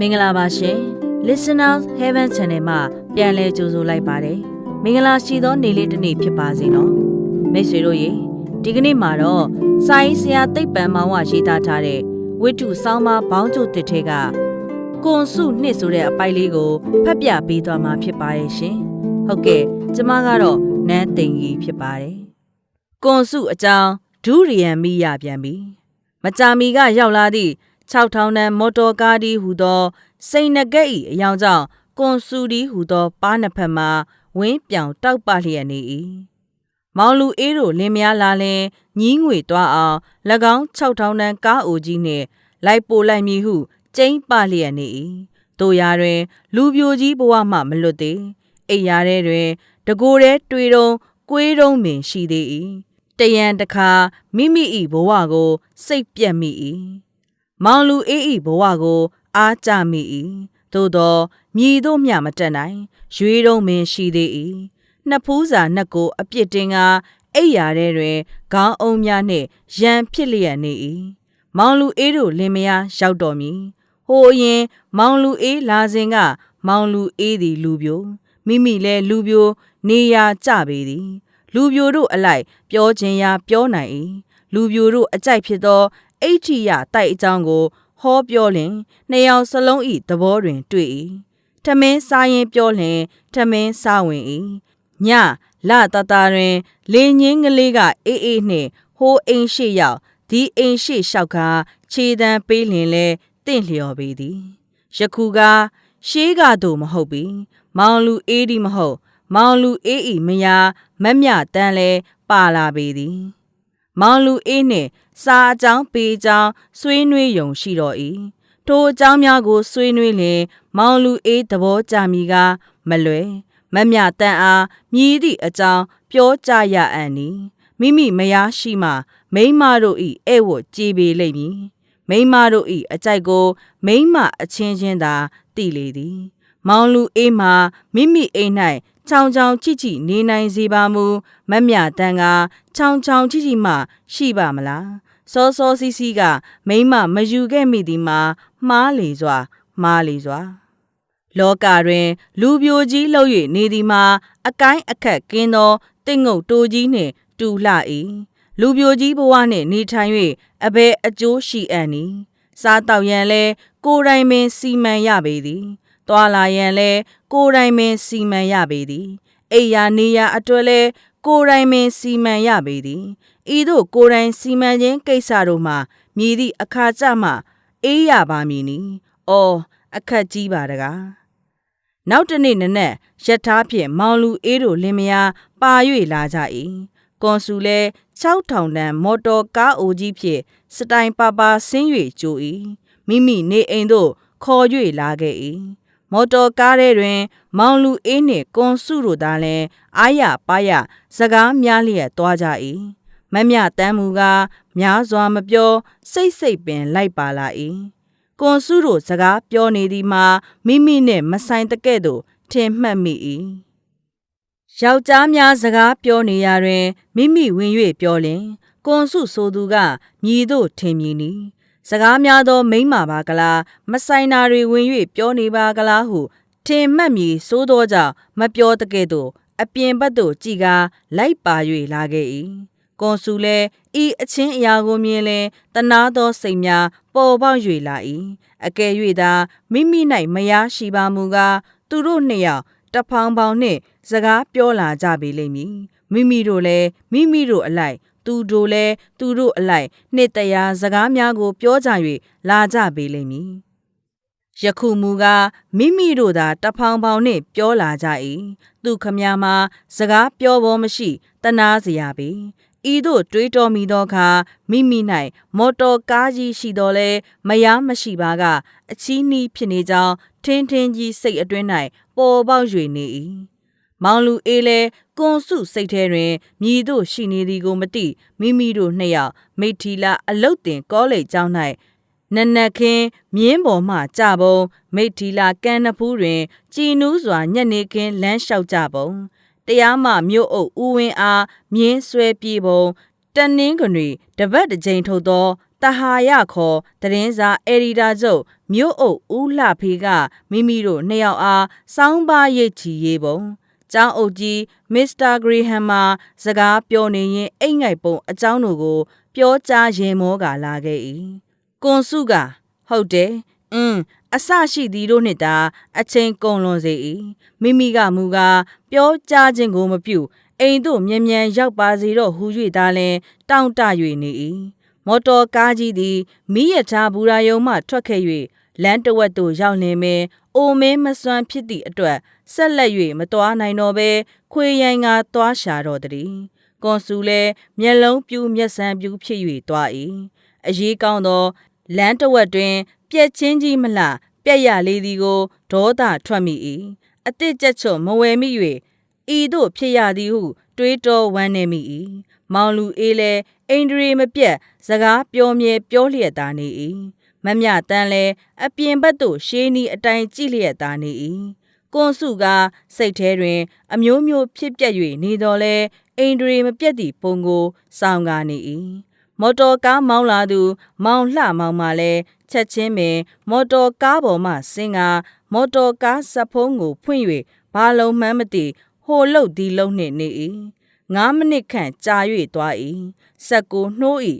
မင်္ဂလာပါရှင် Listeners Heaven Channel မှာပြန်လည်ကြိုဆိုလိုက်ပါတယ်မင်္ဂလာရှိသောနေ့လေးတစ်နေ့ဖြစ်ပါစေနော်မိတ်ဆွေတို့ရေဒီကနေ့မှာတော့စာရေးဆရာသိပ္ပံမောင်ဝရေးသားထားတဲ့ဝိတုဆောင်းပါဘောင်းကျုပ်တစ်ထဲကကွန်စုနှစ်ဆိုတဲ့အပိုက်လေးကိုဖတ်ပြပေးသွားမှာဖြစ်ပါရဲ့ရှင်ဟုတ်ကဲ့ကျမကတော့နန်းသိင်ကြီးဖြစ်ပါတယ်ကွန်စုအကြောင်းဒုရီယံမိရပြန်ပြီမကြာမီကရောက်လာသည့် 6000တန်းမော်တော်ကားဒီဟူသော စိန်နဂက်၏အယောင်ကြောင့်ကွန်ဆူဒီဟူသော ပါးနှစ်ဖက်မှာဝင်းပြောင်တောက်ပလျက်နေ၏မောင်လူအေးတို့လင်းများလာလင်ညီးငွေသွားအောင်၎င်း6000တန်းကားအိုကြီးနှင့်လိုက်ပို့လိုက်မည်ဟုကျိန်းပလျက်နေ၏တို့ရာတွင် လူပြိုကြီးဘဝမှမလွတ်သေးအိယာထဲတွင် တကိုယ်တည်းတွေ့တုံးကွေးတုံးပင်ရှိသေး၏တရံတခါမိမိ၏ဘဝကို စိတ်ပြက်မိ၏ မောင်လူအေး၏ဘဝကို အားကြမိ၏သို့သောမြည်တို့မျှမတက်နိုင်ရွေးတုံးပင်ရှိသေး၏နှစ်ဖူးစာနှစ်ကို အပြစ်တင်ကအိယာထဲတွင်ခေါင်းအုံများနှင့်ရန်ဖြစ်လျက်နေ၏မောင်လူအေးတို့လင်မယားရောက်တော်မူဟိုအရင် မောင်လူအေးလာစဉ်က မောင်လူအေးသည်လူပြိုမိမိလည်းလူပြိုနေရာကြပေသည် လူပြိုတို့အလိုက် ပြောခြင်းရာပြောနိုင်၏လူပြိုတို့အကြိုက်ဖြစ်သော အိဋ္ဌိယတိုက်အကြောင်းကို ဟောပြောလင်နှစ်ယောက်စလုံးဤသဘောတွင် တွေ့၏ထမင်းစားရင်ပြောလင်ထမင်းစားဝင်၏ညလတတတွင်လင်းငင်းကလေးကအေးအေးနှင့်ဟိုးအိမ်ရှိရောက်ဒီအိမ်ရှိလျှောက်ကားခြေတံပေးလင်လဲတင့်လျော်ပေသည်ယခုကရှေးကတို့မဟုတ်ပြီမောင်လူအေးဒီမဟုတ် မောင်လူအေးဤမယာမက်မြတန်းလဲပါလာပေသည် မောင်လူအေးနှင့် စာအကြောင်းပေအကြောင်းဆွေးနွေးယုံရှိတော်၏ထိုအကြောင်းများကို ဆွေးနွေးလင် မောင်လူအေးသဘောကြမီကမလွယ်မက်မြတန်းအားမြည်သည့်အကြောင်းပြောကြရအံ့နီမိမိမယားရှိမှမိန်းမတို့ဤဧဝတ်ကြည်ပေလိမ့်မည်မိန်းမတို့ဤအကြိုက်ကို မိန်းမအချင်းချင်းသာတည်လေသည် မောင်လူအေးမှမိမိအိမ်၌ချောင်းချောင်းချိချိနေနိုင်စေပါမူမက်မြတန်းကချောင်းချောင်းချိချိမှရှိပါမလားစောစောစီးစီးကမိမမယူခဲ့မိသည်မှာမှားလေစွာ မှားလေစွာ လောကတွင် လူပြိုကြီးလှုပ်၍နေသည်မှာ အကိုင်းအခက်ကင်းသောတင့်ငုတ်တိုကြီးနှင့် တူလှ၏လူပြိုကြီးဘဝနှင့်နေထိုင်၍အဘယ်အကျိုးရှိအံ့နည်းစားတောက်ရန်လဲကိုယ်တိုင်ပင်စီမံရပေသည် တွာလာရန်လဲကိုယ်တိုင်ပင်စီမံရပေသည်အိယာနေယာအတွက်လဲကိုယ်တိုင်ပင်စီမံရပေသည်ဤသို့ကိုယ်တိုင်စီမံခြင်းကိစ္စတို့မှာမြည်သည့်အခါကြမှအေးရပါမည်နီ။အော်အခက်ကြီးပါတကား။နောက်တနေ့နနက်ယထာဖြင့်မောင်လူအေးတို့လင်မယားပါ၍လာကြ၏။ကွန်ဆူလဲ6000တန်မော်တော်ကားအိုကြီးဖြင့်စတိုင်ပါပါဆင်း၍ကြို၏။မိမိနေအိမ်သို့ခေါ်၍လာခဲ့၏။ မော်တော်ကားထဲတွင် မောင်လူအေးနှင့်ကွန်ဆူတို့သာလည်းအာရပါရစကားများလျက်သွားကြ၏မမြတမ်းမူကားများစွာမပြော စိတ်စိတ်ပင်လိုက်ပါလာ၏ကွန်စုတို့စကားပြောနေသည်မှာမိမိနှင့်မဆိုင်တကဲ့သို့ထင်မှတ်မိ၏ယောက်ျားများစကားပြောနေရာတွင်မိမိဝင်၍ပြောလင်ကွန်စုဆိုသူကမြည်တို့ထင်မြည်နီ စကားများသောမိမ့်မာပါကလားမဆိုင်နာတွေဝင်၍ပြောနေပါကလားဟုထင်မှတ်မည်စိုးသောကြောင့်မပြောတကဲ့သို့အပြင်ဘက်သို့ကြည်ကားလိုက်ပါ၍လာခဲ့၏ကွန်ဆူလည်းဤအချင်းအရာကိုမြင်လင်တနာသောစိတ်များပေါ်ပေါက်၍လာ၏အကယ်၍သာမိမိ၌မယားရှိပါမူကားသူတို့နှစ်ယောက်တဖောင်ဖောင်နှင့်စကားပြောလာကြပေလိမ့်မည်မိမိတို့လည်းမိမိတို့အလိုက် သူတို့လည်းသူတို့အလိုက်နှစ်တရာစကားများကို ပြောကြ၍လာကြပေလိမ့်မည်ယခုမူကားမိမိတို့သာတဖောင်ဖောင်နှင့်ပြောလာကြ၏သူခမများမှာစကားပြောပေါ်မရှိတနာစရာပေဤသို့တွေးတော်မိသောအခါမိမိ၌မော်တော်ကားကြီးရှိတော်လဲမယားမရှိပါကအချီးနှီးဖြစ်နေကြောင်းထင်းထင်းကြီးစိတ်အတွင်း၌ပေါ်ပေါက်၍နေ၏ မောင်လူအေးလဲကွန်စုစိတ်ထဲတွင်မြည်သို့ရှိနေသည်ကိုမသိမိမိတို့နှစ်ယောက်မိထီလာအလုတ်တင်ကောလိပ်ကျောင်း၌နနက်ခင်းမြင်းပေါ်မှကြပုံမိထီလာကန်နဖူးတွင်ကြည်နူးစွာညက်နေခင်းလမ်းလျှောက်ကြပုံတရားမှမြို့အုပ်ဦးဝင်းအားမြင်းဆွဲပြေးပုံတနင်းကတွေတပတ်တစ်ကြိမ်ထုတ်သောတတဟာရခေါ်သတင်းစာအေဒီတာချုပ်မြို့အုပ်ဦးလှဖေးကမိမိတို့နှစ်ယောက်အားစောင်းပါရိတ်ချီရေးပုံ ကျောင်းအုပ်ကြီးမစ္စတာဂရီဟမ်မာစကားပြောနေရင်အိတ်ငိုက်ပုံအကြောင်းတို့ကို ပြောကြားရင်မောကလာခဲ့၏ကွန်စုကဟုတ်တယ်အင်းအဆရှိသည်တို့နှင့်သာအချိန်ကုန်လွန်စေ၏မိမိကမူကားပြောကြားခြင်းကိုမပြုအိမ်သို့မြန်မြန်ရောက်ပါစေတော့ဟူ၍သာလင်တောင့်တ၍နေ၏မော်တော်ကားကြီးသည်မိရထားဘူရာယုံမှထွက်ခဲ့၍ လမ်းတဝက်သို့ရောက်လင်ပင်အိုမင်းမစွမ်းဖြစ်သည့်အတွက်ဆက်လက်၍မတော်နိုင်တော့ဘဲခွေရိုင်ကသွားရှာတော့သည်ကွန်ဆူလည်းမျက်လုံးပြူမျက်စမ်းပြူဖြစ်၍သွား၏အရေးကောင်းသောလမ်းတဝက်တွင် ပြက်ချင်းကြီးမလှပြက်ရလေးသည်ကိုဒေါသထွက်မိ၏အစ်စ်ကြက်ချွတ်မဝယ်မိ၍ဤသို့ဖြစ်ရသည်ဟု တွေးတောဝမ်းနေမိ၏မောင်လူအေးလဲအိန္ဒြေမပြတ်စကားပြောမြဲပြောလျက်သာနေ၏ မမြတန်းလဲအပြင်ဘက်သို့ရှေးနီးအတိုင်းကြည့်လျက်သာနေ၏ကွန်စုကစိတ်ထဲတွင် အမျိုးမျိုးဖြစ်ပျက်၍နေတော်လဲအိန္ဒြေမပြတ်သည့်ပုံကိုစောင်းကားနေ၏မော်တော်ကားမောင်းလာသူ မောင်လှမောင်မှလည်းချက်ချင်းပင်မော်တော်ကားပေါ်မှဆင်းကာမော်တော်ကားစဖုံးကိုဖွင့်၍ဘာလုံးမှန်းမသိဟိုလုတ်ဒီလုတ်နှင့်နေ၏9မိနစ်ခန့်ကြာ၍သွား၏စက်ကိုနှိုး၏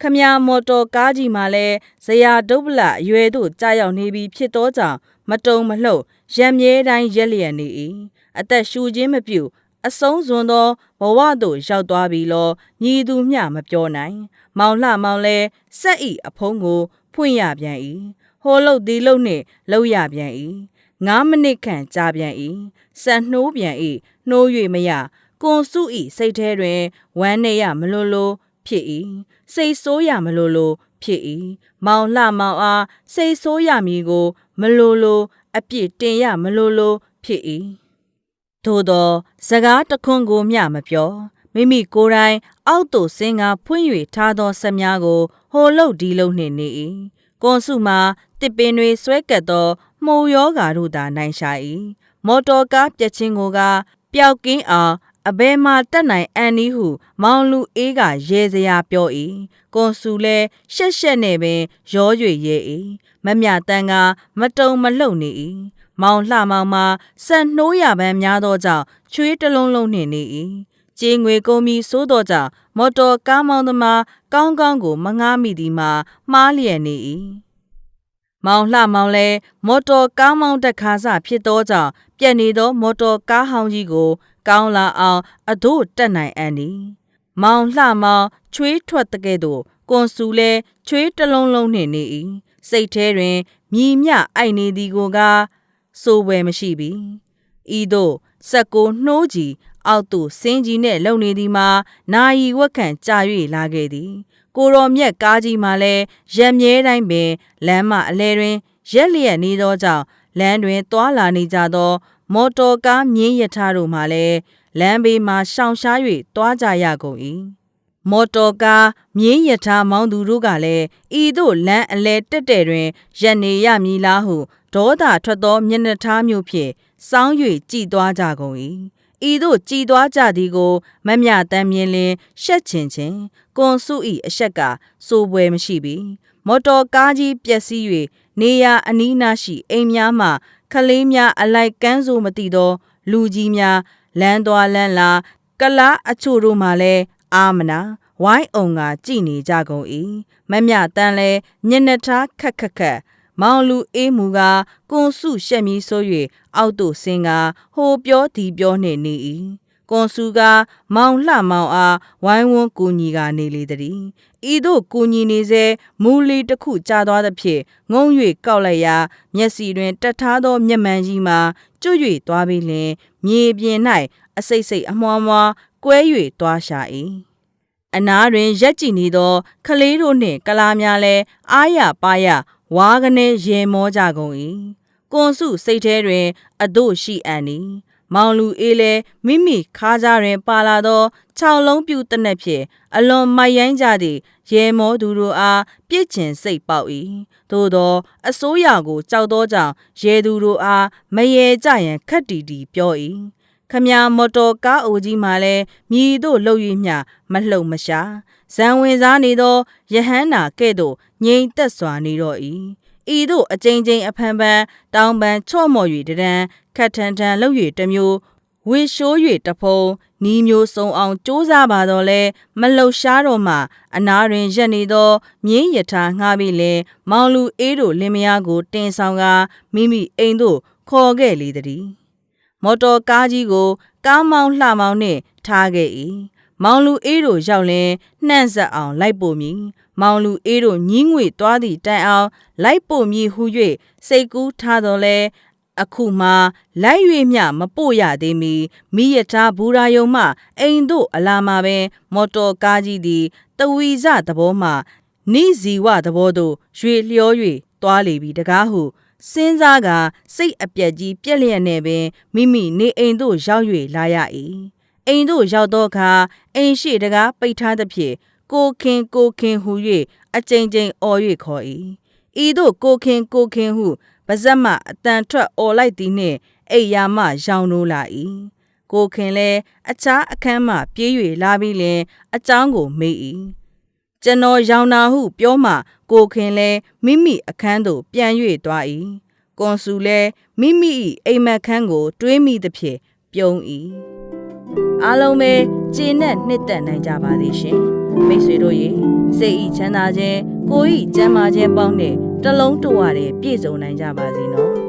ခမရမော်တော်ကားကြီးမှလည်းဇရာဒုပ္ပလအရွယ်သို့ကြာရောက်နေပြီဖြစ်သောကြောင့်မတုံမလှုပ်ရံမြဲတိုင်းရက်လျက်နေ၏အသက်ရှူခြင်းမပြုအဆုံးစွန်သောဘဝသို့ရောက်သွားပြီလောမြည်သူမျှမပြောနိုင် မောင်လှမောင်လဲစက်ဤအဖုံးကို ဖွင့်ရပြန်၏ဟိုလုတ်ဒီလုတ်နှင့်လှုပ်ရပြန်၏9မိနစ်ခန့်ကြာပြန်၏စံနှိုးပြန်၏နှိုး၍မရကွန်စု၏စိတ်ထဲတွင်ဝမ်းနေရမလို့လို့ ဖြစ်၏စိတ်ဆိုးရမလို့လို့ဖြစ်၏မောင်လှမောင်အားစိတ်ဆိုးရမည်ကို မလို့လို့အပြစ်တင်ရမလို့လို့ဖြစ်၏သို့သောစကားတခွန်းကိုမျှမပြောမိမိကိုယ်တိုင်အောက်သို့ဆင်းကာဖွင့်၍ထားသောဆက်များကိုဟိုလုတ်ဒီလုတ်နှင့်နေ၏ကွန်စုမှာတစ်ပင်တွေဆွဲကပ်သောမှုံယောဂါတို့သာနိုင်ရှာ၏မော်တော်ကားပြက်ချင်းကိုကပျောက်ကင်းအောင် အဘဲမှတက်နိုင်အန်နီဟု မောင်လူအေးကရဲစရာပြော၏ကွန်ဆူလဲရှက်ရှက်နဲ့ပင်ရော၍ရဲ၏မမြတန်းကမတုံမလှုပ်နေ၏မောင်လှမောင်မှာဆက်နှိုးရပန်းများသောကြောင့်ချွေးတလုံးလုံးနှင့်နေ၏ကျေးငွေကုန်ပြီးစိုးသောကြောင့်မော်တော်ကားမောင်းသမားကောင်းကောင်းကိုမငားမိသည်မှာမှားလျက်နေ၏မောင်လှမောင်လဲမော်တော်ကားမောင်းတက်ခါစဖြစ်သောကြောင့်ပြက်နေသောမော်တော်ကားဟောင်းကြီးကို ကောင်းလာအောင်အတို့တက်နိုင်အံ့နီမောင်လှမောင်ချွေးထွက်တဲ့ကဲ့သို့ကွန်ဆူလဲချွေးတလုံးလုံးနှင့်နေ၏စိတ်ထဲတွင်မြည်မြအိုက်နေသည်ကိုကစိုးပွဲမရှိပြီဤသို့စက်ကိုနှိုးကြည့်အောက်သို့စင်းကြီးနှင့်လုံနေသည်မှာနာယီဝက်ခန့်ကြာ၍လာခဲ့သည် ကိုရော်မြက်ကားကြီးမှလည်းရက်မြဲတိုင်းပင်လမ်းမအလဲတွင်ရက်လျက်နေသောကြောင့်လမ်းတွင်သွာလာနေကြသော မော်တော်ကားမြင်းရထားတို့မှလည်းလမ်းဘေးမှရှောင်ရှား၍သွားကြရကုန်၏မော်တော်ကားမြင်းရထားမောင်းသူတို့ကလည်းဤသို့လမ်းအလဲတက်တဲ့တွင်ရက်နေရမည်လားဟုဒေါသထွက်သောမျက်နှာထားမျိုးဖြင့်စောင်း၍ကြည်သွားကြကုန်၏ဤသို့ကြည်သွားကြသည်ကိုမမြတမ်းမြင်လင်ရှက်ချင်ချင်းကွန်စု၏အရှက်ကစိုးပွဲမရှိပြီမော်တော်ကားကြီးပျက်စီး၍နေရအနီးနားရှိအိမ်များမှ ခလေးများအလိုက်ကန်းဆိုမသိသော လူကြီးများလမ်းသွားလမ်းလာကလားအချို့တို့မှလည်းအာမနာဝိုင်းအောင်ကကြည်နေကြကုန်၏မမြတန်းလဲညနေထားခက်ခက်ခက်မောင်လူအေးမူကကွန်စုရှက်မီဆို၍အောက်သို့ဆင်းကဟိုပြောဒီပြောနှင့်နေ၏ ကွန်စုကမောင်လှမောင်အားဝိုင်းဝန်းကူညီကနေလေသည်ဤသို့ကူညီနေစေမူလီတစ်ခုကြာသွားသဖြင့်ငုံ၍ကောက်လိုက်ရာမျက်စီတွင်တက်ထားသောမျက်မှန်ကြီးမှာကျွတ်၍သွားပြီးလျှင်မြေပြင်၌အစိတ်စိတ်အမွှားမွှားကွဲ၍သွားရှာ၏အနားတွင်ရက်ကြည်နေသောခလေးတို့နှင့်ကလာများလဲအားရပါရဝါကနေရေမောကြကုန်၏ကွန်စုစိတ်ထဲတွင် အတို့ရှိအံ့နီ မောင်လူအေးလဲမိမိခါးကြားတွင်ပါလာသောခြောက်လုံးပြူတနက်ဖြင့်အလွန်မိုက်ရိုင်းကြသည့်ရေမောသူတို့အားပြစ်ချင်စိတ်ပေါက်၏သို့သောအစိုးရကိုကြောက်သောကြောင့်ရေသူတို့အားမရေကြရန်ခက်တီတီပြော၏ခမ ्या မော်တော်ကားအိုကြီးမှလည်းမြည်တို့လှုပ်၍မျှမလှုပ်မရှာဇံဝင်စားနေသောယဟန္တာကဲ့သို့ငြိမ်သက်စွာနေတော့၏ ဤသို့အကြိမ်ကြိမ်အဖန်ဖန်တောင်ပန်ချော့မော်၍တရံခတ်ထန်ထန်လှုပ်၍တစ်မျိုးဝေရှိုး၍တဖုံနီးမျိုးစုံအောင်စ조사ပါတော့လဲမလှုပ်ရှားတော့မှအနာတွင်ရက်နေသောမြင်းယထာငှားပြီးလင်မောင်လူအေးတို့လင်မယားကို တင်ဆောင်ကာမိမိအိမ်သို့ခေါ်ခဲ့လေသည်မော်တော်ကားကြီးကို ကားမောင်းလှမောင်းနှင့်ထားခဲ့၏မောင်လူအေးတို့ရောက်လင်နှံ့ဆက်အောင်လိုက်ပို့မည် မောင်လူအေးတို့ညင်းငွေသွားသည့်တိုင်အောင်လိုက်ပို့မည်ဟု၍စိတ်ကူးထားတော်လဲအခုမှလိုက်၍မျှမပို့ရသေးမီမိယထာဘူရာယုံမှအိမ်တို့အလာမှာပင် မော်တော်ကားကြီးသည်တဝီဇသဘောမှနိဇီဝသဘောသို့ရွေလျော၍သွားလေပြီတကားဟုစဉ်းစားကစိတ်အပြက်ကြီးပြက်လျက်နဲ့ပင်မိမိနေအိမ်သို့ရောက်၍လာရ၏အိမ်သို့ရောက်သောအခါအိမ်ရှိတကားပိတ်ထားသဖြင့် ကိုခင်ကိုခင်ဟု၍အကြိမ်ကြိမ်အော်၍ခေါ်၏ဤသို့ကိုခင်ကိုခင်ဟုပါဇက်မှအတန်ထွက်အော်လိုက်သည်နှင့်အိယာမှရောင်နိုးလာ၏ကိုခင်လည်းအခြားအခန်းမှပြေး၍လာပြီးလင်အကြောင်းကိုမေး၏ကျွန်တော်ရောင်နာဟုပြောမှကိုခင်လည်းမိမိအခန်းသို့ပြန်၍သွား၏ကွန်ဆူလည်းမိမိ၏အိမ်မက်ခန်းကို တွေးမိသဖြင့်ပြုံး၏အားလုံးပဲကျေနပ်နှစ်သက်နိုင်ကြပါသေးရှင် မိတ်ဆွေတို့ရေစိတ်ဤချမ်းသာခြင်းကိုယ်ဤကျမ်းမာခြင်းပေါင်းနဲ့တလုံးတဝရပြည့်စုံနိုင်ကြပါစေနော်